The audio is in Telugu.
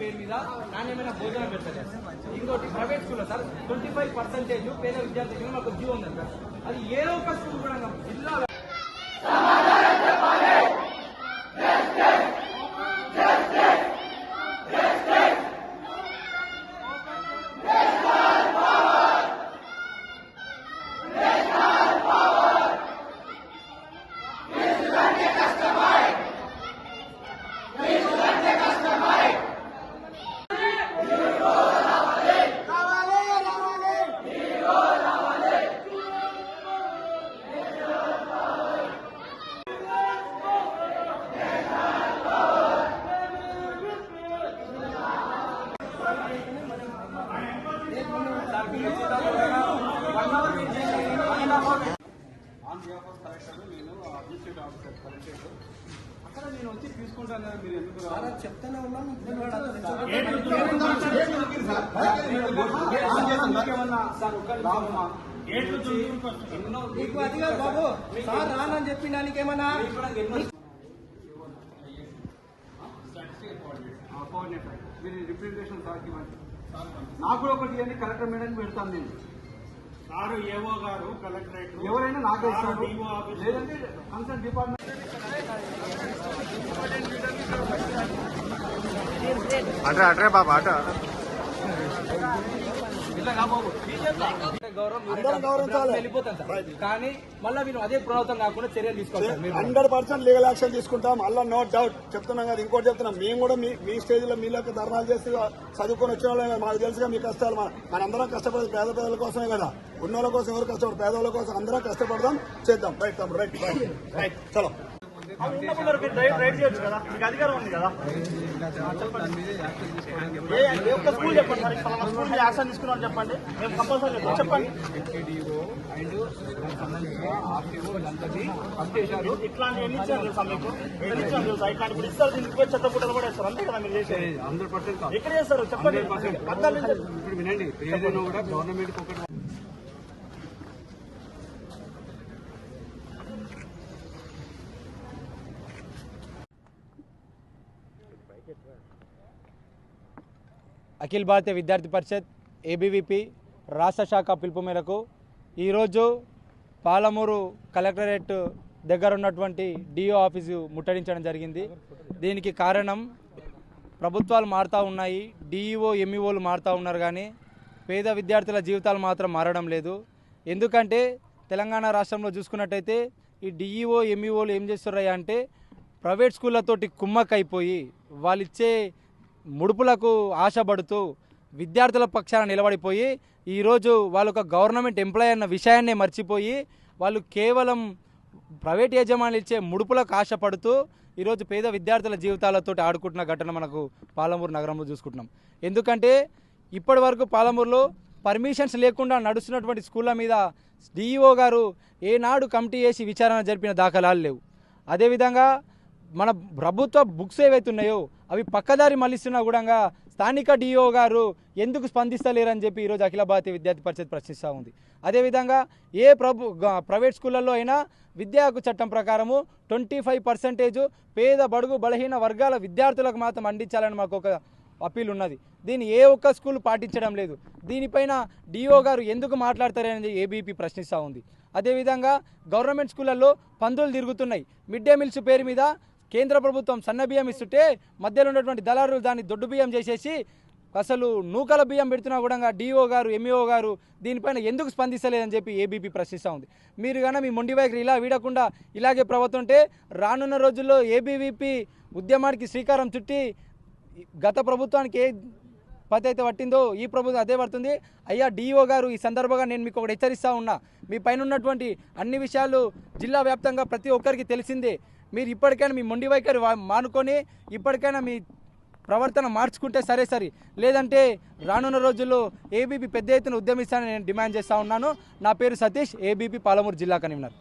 పేరు మీద నాణ్యమైన భోజనం పెట్టలేదు. ఇంకోటి ప్రైవేట్ స్కూల్లో సార్ ట్వంటీ ఫైవ్ పర్సెంటేజ్ పేద విద్యార్థుల మాకు జీవో ఉంది సార్. అది ఏ ఒక school on behalf of collector నేను అడ్మినిస్ట్రేటివ్ ఆఫీసర్ కలెక్టరేట్. అక్కడ నేను వచ్చి తీసుకుంటాను మీరు ఎందుకు రామమ్మా ఎన్నో నీకు అది కాదు బాబు. సార్ రానని మీకు కోఆర్డినేటర్ మీరు రిప్రజెంటేషన్ నాకు కూడా ఒకటి కలెక్టర్ మేడం పెడతాను నేను. సారు ఏవో గారు కలెక్టరేట్ ఎవరైనా నాకే లేదంటే కన్సర్న్ డిపార్ట్మెంట్. అట్రా అట్రే బాబా అట కానీ మళ్ళీ మీరు అదే పునరావృతం కాకుండా చర్యలు మీరు హండ్రెడ్ పర్సెంట్ లీగల్ యాక్షన్ తీసుకుంటాం అలా నో డౌట్ చెప్తున్నాం కదా ఇంకోటి చెప్తున్నాం మేము కూడా మీ మీ స్టేజ్లో మీలోకి ధర్నాలు చేసి చదువుకొని వచ్చిన వాళ్ళే మాకు తెలుసుగా మీ కష్టాలు మన మనందరం కష్టపడేది పేద పేదల కోసమే కదా ఉన్నోళ్ళ కోసం ఎవరు కష్టపడరు పేదవాళ్ళ కోసం అందరం కష్టపడదాం చేద్దాం రైట్ రైట్ రైట్ చలో రైడ్ చేయొచ్చు కదా. మీకు అధికారం ఉంది కదా. ఏ ఏ ఒక్క స్కూల్ చెప్పండి ఫలానా స్కూల్ యాక్షన్ చెప్పండి. మేము కంపల్సరీ చెప్తాం చెప్పండి. ఎంపీడీఓ అండ్ దానికి సంబంధించిన ఆర్టీఓ వీళ్ళందరినీ అప్ చేశారు ఇట్లాంటి ఎన్ని ఇచ్చారు తెలుసా మీకు? ఎన్ని ఇచ్చారు తెలుసా? ఇట్లాంటి ఇప్పుడు ఇస్తారు దీనికి పోయి చెత్త పుట్టలు కూడా వేస్తారు. అంతే కదా మీరు చేసేది. హండ్రెడ్ పర్సెంట్ ఎక్కడ చేస్తారు? చెప్పండి. పద్నాలుగు నుంచి ఇప్పుడు వినండి. ఏదైనా కూడా గవర్నమెంట్ అఖిల భారతీయ విద్యార్థి పరిషత్ ఏబీవీపీ రాష్ట్ర శాఖ పిలుపు మేరకు ఈరోజు పాలమూరు కలెక్టరేట్ దగ్గర ఉన్నటువంటి డిఓ ఆఫీసు ముట్టడించడం జరిగింది. దీనికి కారణం ప్రభుత్వాలు మారుతూ ఉన్నాయి డిఈఓ ఎంఈఓలు మారుతూ ఉన్నారు కానీ పేద విద్యార్థుల జీవితాలు మాత్రం మారడం లేదు. ఎందుకంటే తెలంగాణ రాష్ట్రంలో చూసుకున్నట్టయితే ఈ డిఈఓ ఎంఈఓలు ఏం చేస్తున్నాయి అంటే ప్రైవేట్ స్కూళ్ళతోటి కుమ్మక్కైపోయి వాళ్ళు ఇచ్చే ముడుపులకు ఆశపడుతూ విద్యార్థుల పక్షాన నిలబడిపోయి ఈరోజు వాళ్ళు ఒక గవర్నమెంట్ ఎంప్లాయ్ అన్న విషయాన్నే మర్చిపోయి వాళ్ళు కేవలం ప్రైవేట్ యజమానులు ఇచ్చే ముడుపులకు ఆశపడుతూ ఈరోజు పేద విద్యార్థుల జీవితాలతో ఆడుకుంటున్న ఘటన మనకు పాలమూరు నగరంలో చూసుకుంటున్నాం. ఎందుకంటే ఇప్పటి వరకు పాలమూరులో పర్మిషన్స్ లేకుండా నడుస్తున్నటువంటి స్కూళ్ళ మీద డిఈఓ గారు ఏనాడు కమిటీ చేసి విచారణ జరిపిన దాఖలాలు లేవు. అదేవిధంగా మన ప్రభుత్వ బుక్స్ ఏవైతే ఉన్నాయో అవి పక్కదారి మళ్ళిస్తున్నా కూడా స్థానిక డిఓ గారు ఎందుకు స్పందిస్తలేరని చెప్పి ఈరోజు అఖిల భారతీయ విద్యార్థి పరిషత్ ప్రశ్నిస్తూ ఉంది. అదేవిధంగా ఏ ప్రభు ప్రైవేట్ స్కూళ్ళల్లో అయినా విద్యా హక్కు చట్టం ప్రకారము ట్వంటీ ఫైవ్ పర్సెంటేజ్ పేద బడుగు బలహీన వర్గాల విద్యార్థులకు మాత్రం అందించాలని మాకు ఒక అప్పీల్ ఉన్నది. దీన్ని ఏ ఒక్క స్కూల్ పాటించడం లేదు. దీనిపైన డిఓ గారు ఎందుకు మాట్లాడతారనేది ఏబీపీ ప్రశ్నిస్తూ ఉంది. అదేవిధంగా గవర్నమెంట్ స్కూళ్ళల్లో పందులు తిరుగుతున్నాయి. మిడ్ డే మీల్స్ పేరు మీద కేంద్ర ప్రభుత్వం సన్న బియ్యం ఇస్తుంటే మధ్యలో ఉన్నటువంటి దళారులు దాన్ని దొడ్డు బియ్యం చేసేసి అసలు నూకల బియ్యం పెడుతున్నా కూడా డిఓ గారు ఎంఈఓ గారు దీనిపైన ఎందుకు స్పందిస్తలేదని చెప్పి ఏబీపీ ప్రశ్నిస్తూ ఉంది. మీరు కానీ మీ మొండి వైఖరి ఇలా వీడకుండా ఇలాగే ప్రభుత్వం ఉంటే రానున్న రోజుల్లో ఏబీవీపీ ఉద్యమానికి శ్రీకారం చుట్టి గత ప్రభుత్వానికి ఏ పతి అయితే పట్టిందో ఈ ప్రభుత్వం అదే పడుతుంది. అయ్యా డిఓ గారు ఈ సందర్భంగా నేను మీకు ఒకటి హెచ్చరిస్తా ఉన్నా. మీ పైన ఉన్నటువంటి అన్ని విషయాలు జిల్లా వ్యాప్తంగా ప్రతి ఒక్కరికి తెలిసిందే. మీరు ఇప్పటికైనా మీ మొండి వైఖరి మానుకొని ఇప్పటికైనా మీ ప్రవర్తన మార్చుకుంటే సరే సరే. లేదంటే రానున్న రోజుల్లో ఏబీపీ పెద్ద ఎత్తున ఉద్యమిస్తానని నేను డిమాండ్ చేస్తా ఉన్నాను. నా పేరు సతీష్ ఏబీపీ పాలమూరు జిల్లా కన్వీనర్.